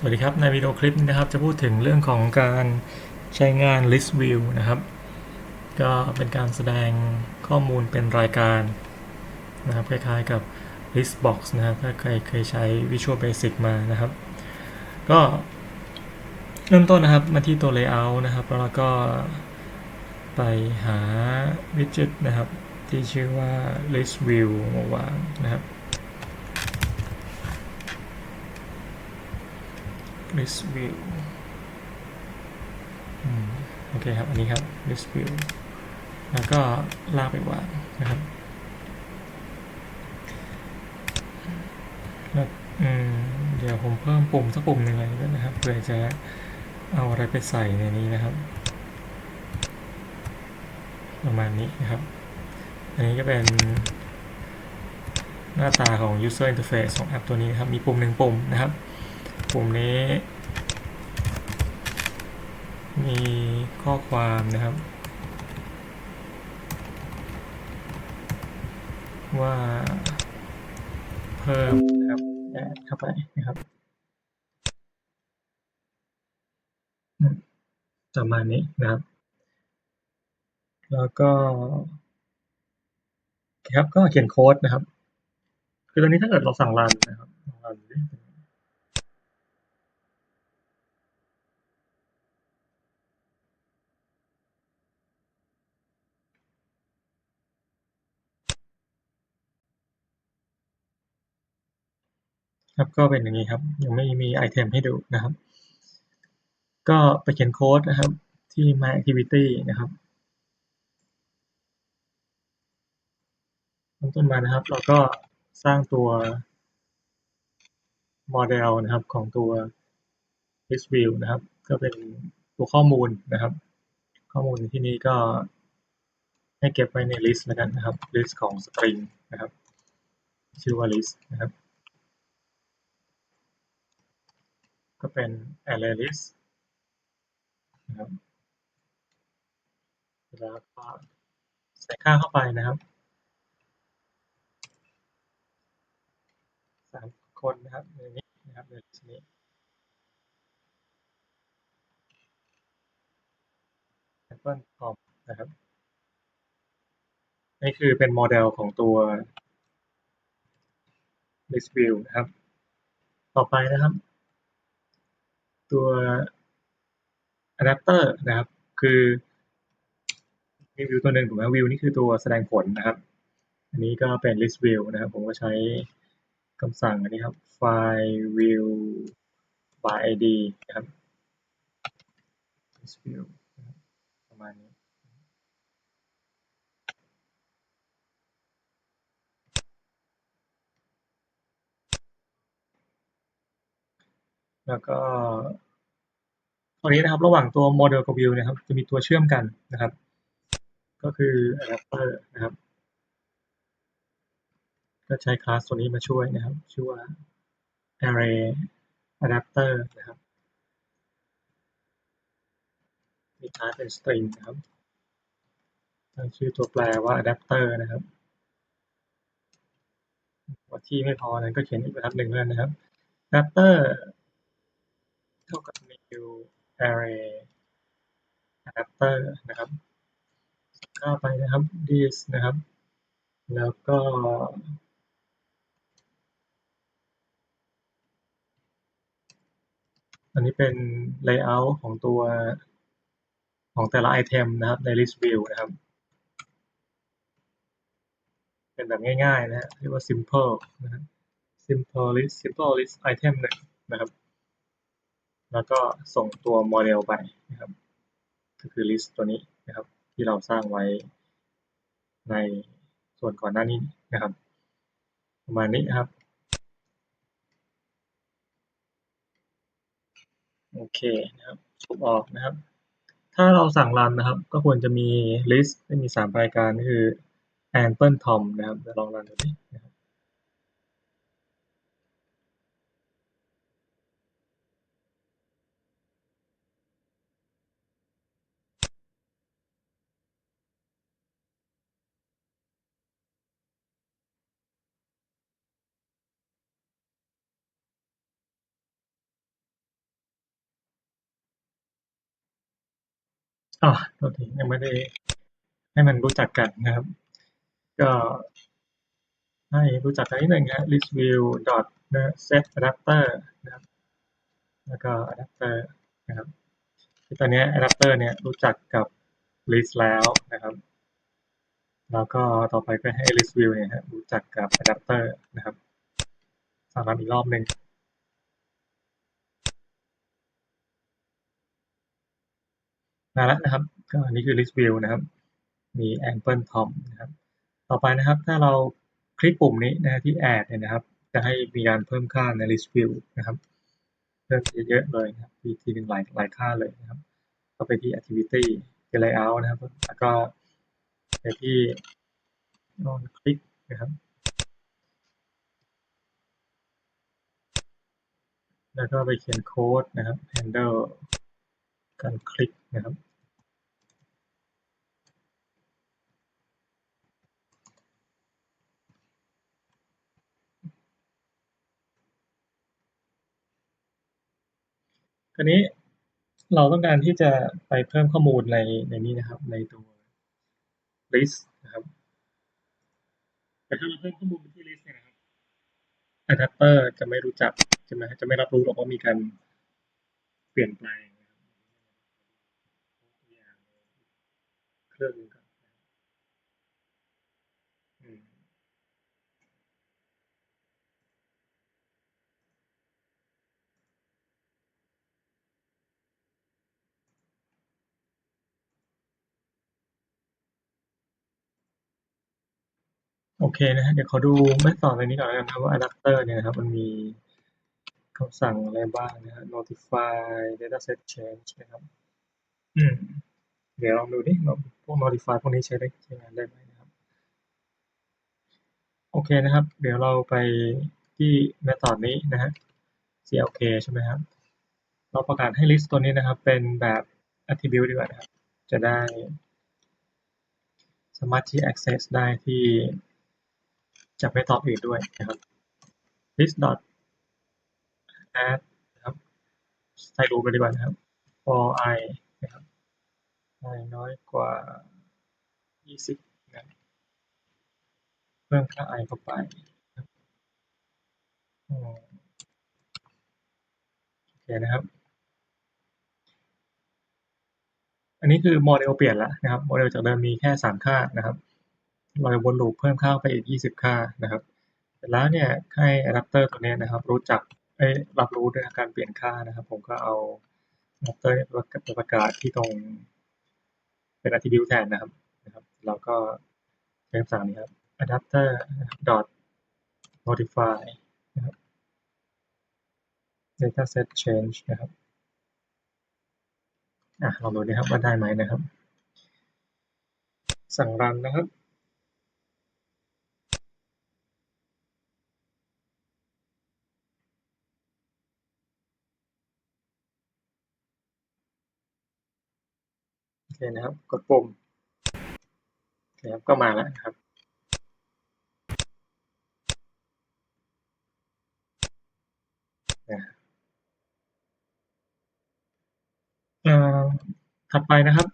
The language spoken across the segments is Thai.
สวัสดีครับ ในวิดีโอคลิปนี้นะครับจะพูดถึงเรื่องของการใช้งาน list view นะครับ ก็เป็นการแสดงข้อมูลเป็นรายการนะครับคล้ายๆกับ list box นะครับถ้าใครเคยใช้ Visual Basic มานะครับ ก็เริ่มต้นนะครับมาที่ตัว layout นะครับ แล้วเราก็ไปหา widget นะครับ ที่ชื่อว่า list view มาวางนะครับ list view อืมโอเคครับ อันนี้ครับ list view แล้วก็ลากไปวางนะครับแล้วเดี๋ยวผมเพิ่มปุ่มสักปุ่มหนึ่งเลยด้วยนะครับเพื่อจะเอาอะไรไปใส่ในนี้นะครับ ประมาณนี้นะครับ อันนี้ก็เป็นหน้าตาของ user interface ของแอปตัวนี้นะครับ มีปุ่มหนึ่งปุ่มนะครับ ปุ่มนี้ มีข้อความนะครับ ว่าเพิ่มนะครับแอดเข้าไปนะครับประมาณนี้นะครับ แล้วก็คครับก็เขียนโค้ดนะครับ คือตอนนี้ถ้าเกิดเราสั่งรันนะครับลองรันดูดิ ครับก็เป็นอย่างนี้ครับ ยังไม่มีไอเทมให้ดูนะครับ ก็ไปเขียนโค้ดนะครับที่ my activity นะครับเริ่มต้นมานะครับ เราก็สร้างตัวโมเดลนะครับของตัว list view นะครับ ก็เป็นตัวข้อมูลนะครับ ข้อมูลที่นี้ก็ให้เก็บไว้ใน list แล้วกันนะครับ list ของ string นะครับ ชื่อว่า list นะครับ ก็เป็น array list นะครับแล้วก็ใส่ค่าเข้าไปนะครับสามคนนะครับในนี้นะครับใน list นี้ sample com นะครับนี่คือเป็นโมเดลของตัว list view นะครับ ต่อไปนะครับ ตัว adapter นะครับ คือมีวิวตัวหนึ่งถูกไหมวิวนี่คือตัวแสดงผลนะครับ อันนี้ก็เป็น list view นะครับ ผมก็ใช้คำสั่งอันนี้ครับ file view by id นะครับ list view ประมาณนี้ แล้วก็ตอนนี้นะครับระหว่างตัวโมเดลกับวิวนะครับ จะมีตัวเชื่อมกันนะครับ ก็คือ adapter นะครับ ก็ใช้คลาสตัวนี้มาช่วยนะครับ ชื่อว่า array adapter นะครับ มีคลาสเป็น string นะครับตั้งชื่อตัวแปรว่า adapter นะครับว่าที่ไม่พอนั้นก็เขียนอีกบรรทัดหนึ่งแล้วกันนะครับ adapter เท่ากับ new array adapter นะครับก็ไปนะครับ this นะครับ แล้วก็ อันนี้เป็น layout ของตัวของแต่ละไอเทมนะครับใน list view นะครับ เป็นแบบง่ายๆนะฮะเรียกว่า simple นะฮะ simple list simple list item หนึ่งนะครับ แล้วก็ส่งตัวโมเดลไปนะครับก็คือ list ตัวนี้นะครับ ที่เราสร้างไว้ในส่วนก่อนหน้านี้นะครับ ประมาณนี้นครับ โอเคนะครับสูบออกนะครับ ถ้าเราสั่งรันนะครับ ก็ควรจะมี list ที่มีสามรายการก็คือ ample tom นะครับเดี๋ยวลองรันดูดินะครับ อ๋อโทษทียังไม่ได้ให้มันรู้จักกันนะครับ ก็ให้รู้จักกันนิดหนึ่งนะ list view dot set adapter นะครับ แล้วก็ adapter นะครับที่ตอนนี้ adapter เนี่ยรู้จักกับ list แล้วนะครับ แล้วก็ต่อไปก็ให้ list view เนี่ยฮะรู้จักกับ adapter นะครับสามารถอีกรอบหนึ่ง มาแล้วนะครับ ก็อันนี้คือ list view นะครับ มี ample tom นะครับ ต่อไปนะครับถ้าเราคลิกปุ่มนี้นะที่ add เนี่ยนะครับ จะให้มีการเพิ่มค่าใน list view นะครับ เพิ่มเยอะๆเลยนะครับทีทีหนึ่งหลายหลายค่าเลยนะครับก็ไปที่ activity ที่ layout นะครับ แล้วก็ไปที่ on click นะครับแล้วก็ไปเขียนโค้ดนะครับ handle การคลิกนะครับ คราวนี้เราต้องการที่จะไปเพิ่มข้อมูลในในนี้นะครับ ในตัว list นะครับแต่ถ้าเราเพิ่มข้อมูลไปที่ list เนี่ยนะครับ adapter จะไม่รู้จักใช่ไหมจะไม่รับรู้หรอกว่ามีการเปลี่ยนแปลงนะครับตัวอย่างเครื่องหนึงก่อนอืม โอเคนะฮะเดี๋ยวขอดูแม่ต่อในนี้ก่อนนะครับว่า adapter เนี่ยนะครับมันมีคำสั่งอะไรบ้างนะฮะ notify dataset change นะครับอืมเดี๋ยวลองดูดิพวก notify พวกนี้ใช้ได้ใช้งานได้ไหมนะครับ โอเคนะครับ เดี๋ยวเราไปที่ method นี้นะฮะ clk ใช่ไหมครับ เราประกาศให้ list ตัวนี้นะครับ เป็นแบบ attribute ดีกว่านะครับ จะได้สามารถที่ access ได้ที่ จาก method อื่นด้วยนะครับ list dot add นะครับใส่รูปไปดีกว่านะครับ for i นะครับ i น้อยกว่า 20นะเพิ่มค่า i เข้าไปนะครับโอเคนะครับ อันนี้คือโมเดลเปลี่ยนแล้วนะครับ โมเดลจากเดิมมีแค่ 3 ค่านะครับ เราจะวนลูปเพิ่มค่าไปอีก 20 ค่านะครับเสร็จแล้วเนี่ยให้อะแดปเตอร์ตัวนี้นะครับ รู้จักเอ้รับรู้ด้วยการเปลี่ยนค่านะครับ ผมก็เอาอะแดปเตอร์ปประกาศที่ตรงเป็น attribute แทนนะครับนะครับ เราก็ใช้คำสั่งนี้ครับ adapter dot modify นะครับ dataset change นะครับอะลองดูนะครับว่าได้ไหมนะครับ สั่งรันนะครับ เคนะครับ กดปุ่มโอเครับก็มาแล้วนะครับ ถัดไปนะครับ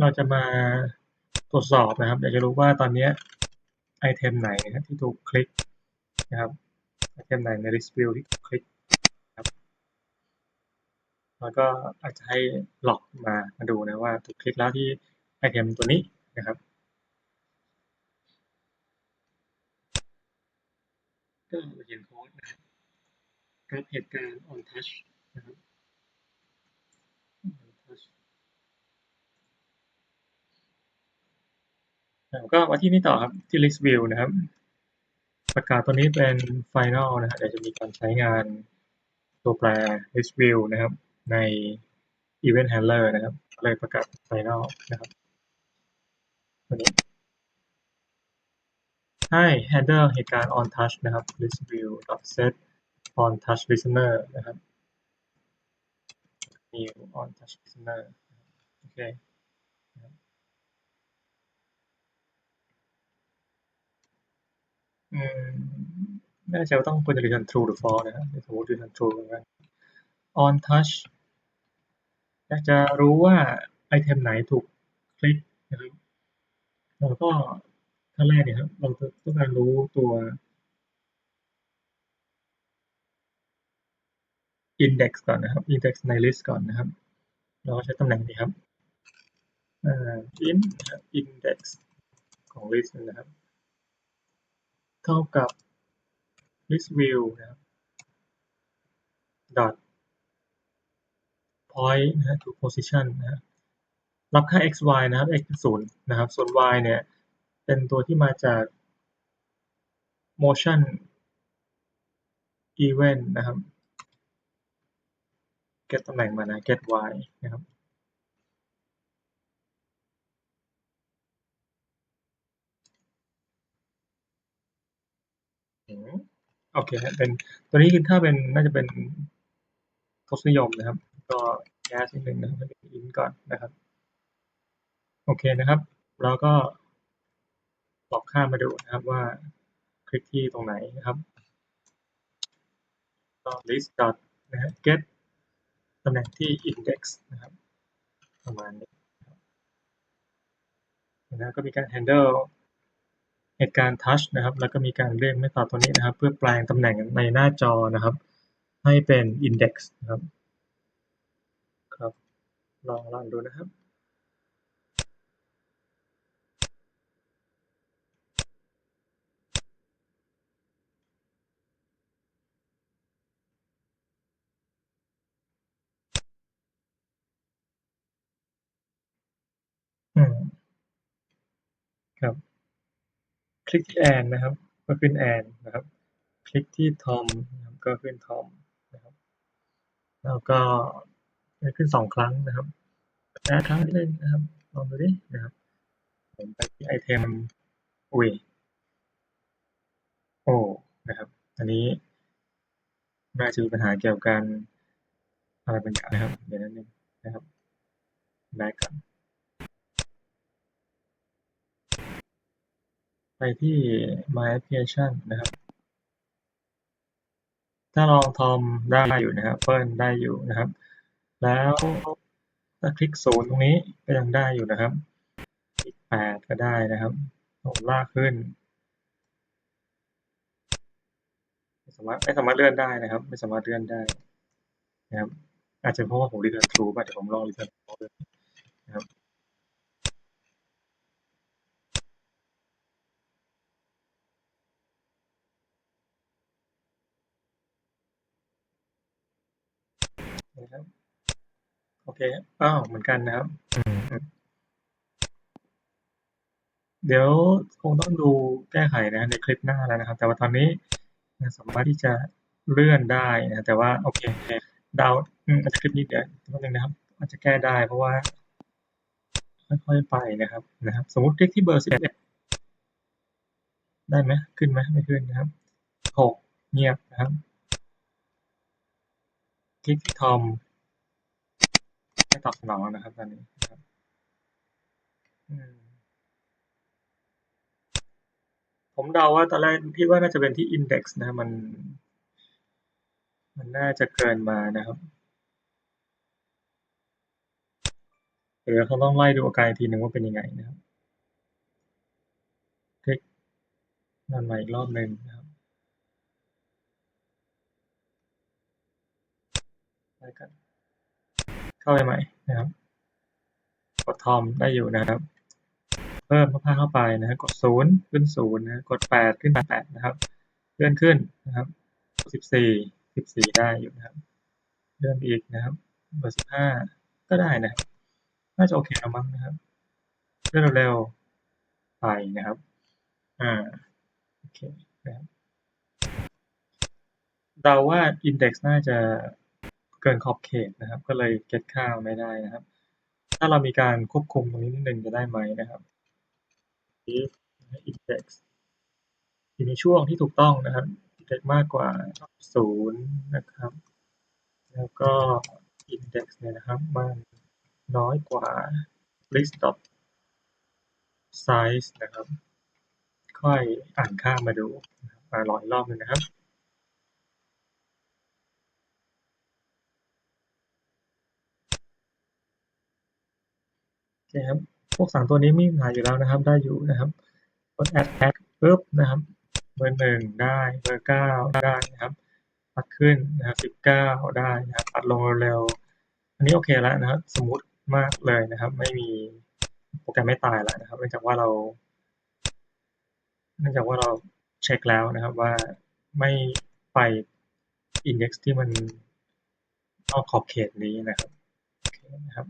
เราจะมาตรวจสอบนะครับอยากจะรู้ว่าตอนนี้ไอเทมไหนนะครับที่ถูกคลิกนะครับไอเทมไหนใน list view ที่คลิก แล้วก็อาจจะให้หลอกมามาดูนะว่าถูกคลิกแล้วที่ไอเทมตัวนี้นะครับก็มาเขียนโค้ดนะครับรับเหตุการณ์ on touch นะครับ on touch แล้วก็มาที่นี่ต่อครับที่ list view นะครับ ประกาศตัวนี้เป็น final นะครับเดี๋ยวจะมีการใช้งานตัวแปร list view นะครับ ใน event handler นะครับ เลยประกาศ final นะครับตัวนี้ให้ handle เหตุการณ์ on touch นะครับ list view set on touch listener นะครับ new on touch listener โอเคอืมน่าจะต้องควรจะ return true หรือ false นะครับสมมติ return true เหมือนกัน on touch ากจะรู้ว่าไอเทมไหนถูกคลิกนะครับเราก็ขั้นแรกเนี่ยครับ เราจะต้องการรู้ตัว index ก่อนนะครับ index ใน list ก่อนนะครับ เราก็ใช้ตำแหน่งนี้ครับ in index ของ list นะครับ เท่ากับ list view นะครับ dot point นะฮะ to position นะรับค่า x y นะครับ x เป็นศูนย์นะครับ ส่วน y เนี่ย เป็นตัวที่มาจาก motion event นะครับ get ตำแหน่งมานะ get y นะครับโอเคเป็นตัวนี้คือถ้าเป็นน่าจะเป็นทศนิยมนะครับ ก็แก๊สนิดนึงนะครับเป็นอินก่อนนะครับ โอเคนะครับแล้วก็ลอกข้ามมาดูนะครับว่าคลิกที่ตรงไหนนะครับก็ list dot นะฮะ get ตำแหน่งที่ index นะครับ ประมาณนี้นะก็มีการ handle เหตุการณ์ touch นะครับ แล้วก็มีการเรียกเมธอดตัวนี้นะครับ เพื่อแปลงตำแหน่งในหน้าจอนะครับ ให้เป็น index นะครับ ลองลองดูนะครับอืมครับคลิกที่แอนนะครับ ก็ขึ้นแอนนะครับ คลิกที่ทอมนะครับก็ขึ้นทอมนะครับ แล้วก็ ขึ้นสองครั้งนะครับแอดครั้งที่หนึ่งนะครับลองดูดินะครับผมไปที่ไอเทมอุ้ยโอ้นะครับ อันนี้น่าจะมีปัญหาเกี่ยวกับอะไรบางอย่างนะครับ เดี๋ยวนั้นนึงนะครับแบ็กก่อนไปที่ my application นะครับ ถ้าลองทอมได้อยู่นะครับเปิลได้อยู่นะครับ แล้วถ้าคลิกศูนย์ตรงนี้ก็ยังได้อยู่นะครับคลิกแปดก็ได้นะครับผมลากขึ้น ไม่สามารถไม่สามารถเลื่อนได้นะครับ ไม่สามารถเลื่อนได้นะครับ อาจจะเพราะว่าผมรีเทิร์นทรูป่ะเดี๋ยวผมลองรีเทิร์นทรูนะครับนะครับ โอเคอ้าวเหมือนกันนะครับ เดี๋ยวคงต้องดูแก้ไขนะในคลิปหน้าแล้วนะครับ แต่ว่าตอนนี้สามารถที่จะเลื่อนได้นะแต่ว่าโอเคดาวอาจจะคลิปนี้เดี๋ยวนิดนึงนะครับ อาจจะแก้ได้เพราะว่าค่อยๆไปนะครับนะครับ สมมติคลิกที่เบอร์สิบเอ็ดได้ไหมขึ้นไหมไม่ขึ้นนะครับหกเงียบนะครับ คลิกที่ทอม ไม่ตอบสนองนะครับตอนนี้ครับผมเดาว่าตอนแรกพี่ว่าน่าจะเป็นที่ index นะมัน มันน่าจะเกินมานะครับเดี๋ยวเขาต้องไล่ดูอาการทีหนึ่งว่าเป็นยังไงนะครับคลิกนั่นใหม่อีกรอบหนึ่งนะครับไปกัน เข้าไปใหม่นะครับ กดทอมได้อยู่นะครับ เพิ่มผ้าเข้าไปนะ กดศูนย์ขึ้นศูนย์นะ กดแปดขึ้นแปดนะครับ เลื่อนขึ้นนะครับสิบสี่สิบสี่ได้อยู่นะครับ เลื่อนอีกนะครับเบอร์สิบห้าก็ได้นะครับ น่าจะโอเคแล้วมั้งนะครับ เลื่อนเร็วๆไปนะครับ อ่า โอเคนะครับเดาว่า index น่าจะ เกินขอบเขตนะครับ ก็เลยเก็ตค่าไม่ได้นะครับ ถ้าเรามีการควบคุมตรงนี้นิดนึงจะได้ไหมนะครับ if index อยู่ในช่วงที่ถูกต้องนะครับ index มากกว่าศูนย์นะครับ แล้วก็ index เนี่ยนะครับมันน้อยกว่า list of size นะครับ ค่อยอ่านค่ามาดูมารออีกรอบนึงนะครับ เคครับ พวกสามตัวนี้มีปัญหาอยู่แล้วนะครับ ได้อยู่นะครับกด add add ปุ๊บนะครับ เบอร์หนึ่งได้ เบอร์เก้าได้นะครับปัดขึ้นนะครับสิบเก้าได้นะครับปัดลงเร็วๆ อันนี้โอเคแล้วนะครับ สมูทมากเลยนะครับ ไม่มีโปรแกรมไม่ตายแล้วนะครับ เนื่องจากว่าเรา เนื่องจากว่าเราเช็คแล้วนะครับว่าไม่ไป index ที่มันนอกขอบเขตนี้นะครับโอเคนะครับ